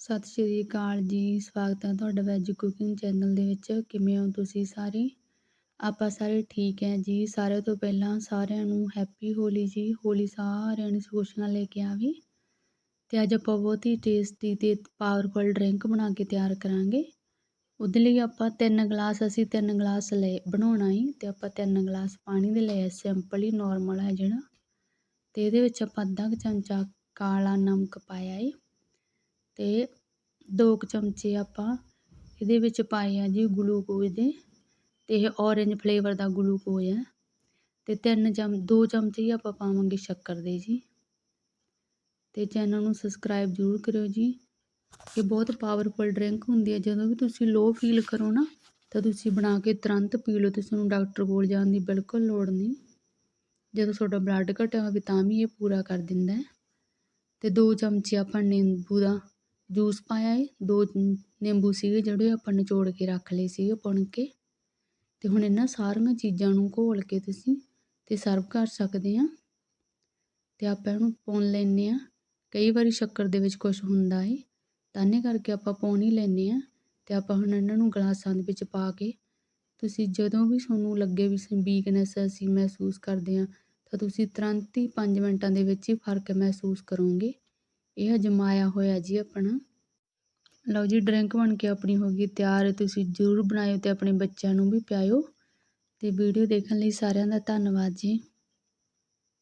ਸਤਿ ਸ਼੍ਰੀ ਅਕਾਲ ਜੀ, ਸਵਾਗਤ ਹੈ ਤੁਹਾਡਾ ਵੈਜ ਕੁਕਿੰਗ ਚੈਨਲ ਦੇ ਵਿੱਚ। ਕਿਵੇਂ ਹੋ ਤੁਸੀਂ ਸਾਰੇ? ਆਪਾਂ ਸਾਰੇ ਠੀਕ ਹੈ ਜੀ। ਸਾਰਿਆਂ ਤੋਂ ਪਹਿਲਾਂ ਸਾਰਿਆਂ ਨੂੰ ਹੈਪੀ ਹੋਲੀ ਜੀ। ਹੋਲੀ ਸਾਰਿਆਂ ਨੂੰ ਖੁਸ਼ੀਆਂ ਲੈ ਕੇ ਆਵੇ। ਤੇ ਅੱਜ ਆਪਾਂ ਬਹੁਤ ਹੀ ਟੇਸਟੀ ਤੇ ਪਾਵਰਫੁਲ ਡਰਿੰਕ ਬਣਾ ਕੇ ਤਿਆਰ ਕਰਾਂਗੇ। ਉਹਦੇ ਲਈ ਆਪਾਂ ਤਿੰਨ ਗਲਾਸ, ਅਸੀਂ ਤਿੰਨ ਗਲਾਸ ਲੈ ਬਣਾਉਣਾ ਹੈ ਤੇ ਆਪਾਂ ਤਿੰਨ ਗਲਾਸ ਪਾਣੀ ਦੇ ਲਏ ਸਿੰਪਲ ਹੀ ਨਾਰਮਲ ਹੈ ਜਿਹੜਾ। ਤੇ ਇਹਦੇ ਵਿੱਚ ਆਪਾਂ ਅੱਧਾ ਕੁ ਚਮਚਾ ਕਾਲਾ ਨਮਕ ਪਾਇਆ ਹੈ ਤੇ ਦੋ ਕੁ ਚਮਚੇ ਆਪਾਂ ਇਹਦੇ ਵਿੱਚ ਪਾਏ ਆ ਜੀ ਗਲੂਕੋਜ਼ ਦੇ ਅਤੇ ਇਹ ਔਰੇਂਜ ਫਲੇਵਰ ਦਾ ਗਲੂਕੋਜ਼ ਹੈ ਅਤੇ ਤਿੰਨ ਚਮ, ਦੋ ਚਮਚੇ ਹੀ ਆਪਾਂ ਪਾਵਾਂਗੇ ਸ਼ੱਕਰ ਦੇ ਜੀ। ਅਤੇ ਚੈਨਲ ਨੂੰ ਸਬਸਕ੍ਰਾਈਬ ਜ਼ਰੂਰ ਕਰਿਓ ਜੀ। ਇਹ ਬਹੁਤ ਪਾਵਰਫੁਲ ਡਰਿੰਕ ਹੁੰਦੀ ਹੈ। ਜਦੋਂ ਵੀ ਤੁਸੀਂ ਲੋ ਫੀਲ ਕਰੋ ਨਾ, ਤਾਂ ਤੁਸੀਂ ਬਣਾ ਕੇ ਤੁਰੰਤ ਪੀ ਲਓ। ਤੁਸੀਂ ਨੂੰ ਡਾਕਟਰ ਕੋਲ ਜਾਣ ਦੀ ਬਿਲਕੁਲ ਲੋੜ ਨਹੀਂ। ਜਦੋਂ ਤੁਹਾਡਾ ਬਲੱਡ ਘਟਿਆ ਹੋਵੇ ਤਾਂ ਵੀ ਇਹ ਪੂਰਾ ਕਰ ਦਿੰਦਾ ਹੈ। ਤੇ ਦੋ ਚਮਚੇ ਆਪਾਂ ਨਿੰਬੂ ਦਾ ਜੂਸ ਪਾਇਆ ਹੈ ਦੋ ਨਿੰਬੂ ਸੀਗੇ ਜਿਹੜੇ ਆਪਾਂ ਨਿਚੋੜ ਕੇ ਰੱਖ ਲਏ ਸੀਗੇ ਪੁਣ ਕੇ। ਤੇ ਹੁਣ ਇਹਨਾਂ ਸਾਰੀਆਂ ਚੀਜ਼ਾਂ ਨੂੰ ਘੋਲ ਕੇ ਤੁਸੀਂ ਤੇ ਸਰਵ ਕਰ ਸਕਦੇ ਆ। ਤੇ ਆਪਾਂ ਇਹਨੂੰ ਪਾਉਣ ਲੈਨੇ ਆ। ਕਈ ਵਾਰੀ ਸ਼ੱਕਰ ਦੇ ਵਿੱਚ ਕੁਝ ਹੁੰਦਾ ਏ ਤਾਨੇ ਕਰਕੇ ਆਪਾਂ ਪਾਉਣ ਹੀ ਲੈਨੇ ਆ। ਤੇ ਆਪਾਂ ਹੁਣ ਇਹਨਾਂ ਨੂੰ ਗਲਾਸਾਂ ਦੇ ਵਿੱਚ ਪਾ ਕੇ ਤੁਸੀਂ ਜਦੋਂ ਵੀ ਤੁਹਾਨੂੰ ਲੱਗੇ ਵੀ ਵੀਕਨੈਸ ਅਸੀਂ ਮਹਿਸੂਸ ਕਰਦੇ ਆ, ਤਾਂ ਤੁਸੀਂ ਤੁਰੰਤ ਹੀ 5 ਮਿੰਟਾਂ ਦੇ ਵਿੱਚ ਹੀ ਫ਼ਰਕ ਮਹਿਸੂਸ ਕਰੋਗੇ। ਇਹ ਅਜਮਾਇਆ ਹੋਇਆ ਜੀ ਆਪਣਾ। ਲਓ ਜੀ, ਡਰਿੰਕ ਬਣ ਕੇ ਆਪਣੀ ਹੋ ਗਈ ਤਿਆਰ। ਤੁਸੀਂ ਜ਼ਰੂਰ ਬਣਾਇਓ ਤੇ ਆਪਣੇ ਬੱਚਿਆਂ ਨੂੰ ਵੀ ਪਿਆਇਓ। ਤੇ ਵੀਡੀਓ ਦੇਖਣ ਲਈ ਸਾਰਿਆਂ ਦਾ ਧੰਨਵਾਦ ਜੀ।